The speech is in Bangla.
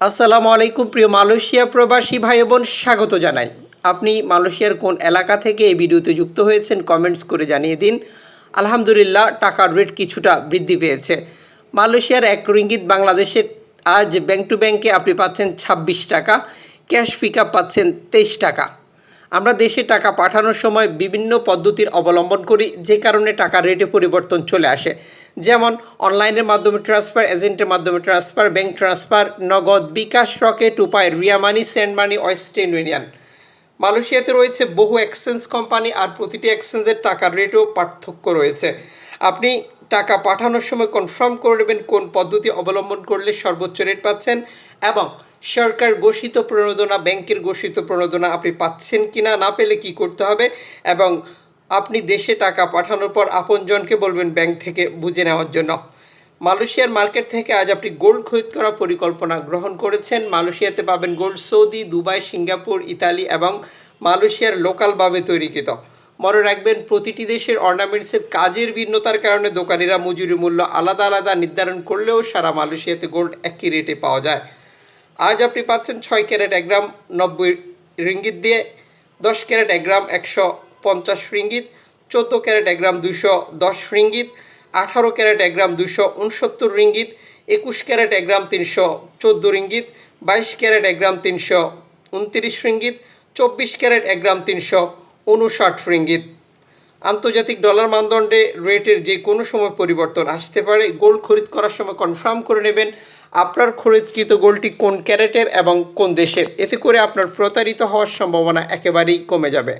আসসালামু আলাইকুম, প্রিয় মালয়েশিয়া প্রবাসী ভাই বোন, স্বাগত জানাই। আপনি মালয়েশিয়ার কোন এলাকা থেকে এই ভিডিওতে যুক্ত হয়েছেন, কমেন্টস করে জানিয়ে দিন। আলহামদুলিল্লাহ, টাকার রেট কিছুটা বৃদ্ধি পেয়েছে। মালয়েশিয়ার এক রিঙ্গিত বাংলাদেশের আজ ব্যাংক টু ব্যাংকে আপনি পাচ্ছেন ছাব্বিশ টাকা, ক্যাশ পিক পাচ্ছেন তেইশ টাকা। আমরা দেশে টাকা পাঠানোর সময় বিভিন্ন পদ্ধতির অবলম্বন করি, যে কারণে টাকার রেটে পরিবর্তন চলে আসে। যেমন, অনলাইনের মাধ্যমে ট্রান্সফার এজেন্টের মাধ্যমে transfer bank transfer Nagad bKash Rocket Upay, Ria money send money Western Union মালয়েশিয়াতে রয়েছে বহু এক্সচেঞ্জ কোম্পানি আর প্রতিটি এক্সচেঞ্জের টাকার রেটেও পার্থক্য রয়েছে। আপনি টাকা পাঠানোর সময় কনফার্ম করে নেবেন কোন পদ্ধতি অবলম্বন করলে সর্বোচ্চ রেট পাচ্ছেন এবং সরকার ঘোষিত প্রণোদনা, ব্যাংকের ঘোষিত প্রণোদনা আপনি পাচ্ছেন কি না না পেলে কি করতে হবে এবং আপনি দেশে টাকা পাঠানোর পর আপনজনকে বলবেন ব্যাংক থেকে বুঝে নেওয়ার জন্য। মালয়েশিয়ার মার্কেট থেকে আজ আপনি গোল্ড খরিদ করার পরিকল্পনা গ্রহণ করেছেন। মালয়েশিয়াতে পাবেন gold, Saudi, Dubai, Singapore, Italy এবং মালয়েশিয়ার লোকালভাবে তৈরিকৃত। মনে রাখবেন, প্রতিটি দেশের অর্নামেন্টসের কাজের ভিন্নতার কারণে দোকানিরা মজুরি মূল্য আলাদা আলাদা নির্ধারণ করলেও সারা মালয়েশিয়াতে গোল্ড একই রেটে পাওয়া যায়। আজ আপনি পাচ্ছেন ছয় ক্যারেট এক গ্রাম নব্বই রিঙ্গিত দিয়ে, দশ ক্যারেট এক গ্রাম একশো পঞ্চাশ রিঙ্গিত, চোদ্দ ক্যারেট এক গ্রাম দুশো দশ রিঙ্গিত, আঠারো ক্যারেট এক গ্রাম দুশো উনসত্তর রিঙ্গিত, একুশ ক্যারেট এক গ্রাম তিনশো চোদ্দ রিঙ্গিত, বাইশ ক্যারেট এক গ্রাম তিনশো উনত্রিশ রিঙ্গিত, চব্বিশ ক্যারেট এক গ্রাম তিনশো উনষাট রিঙ্গিত। আন্তর্জাতিক ডলার মানদণ্ডে রেটের যে কোনো সময় পরিবর্তন আসতে পারে। গোল্ড খরিদ করার সময় কনফার্ম করে নেবেন আপনার খরিদকৃত গোলটি কোন ক্যারেটের এবং কোন দেশের। এতে করে আপনার প্রতারিত হওয়ার সম্ভাবনা একেবারেই কমে যাবে।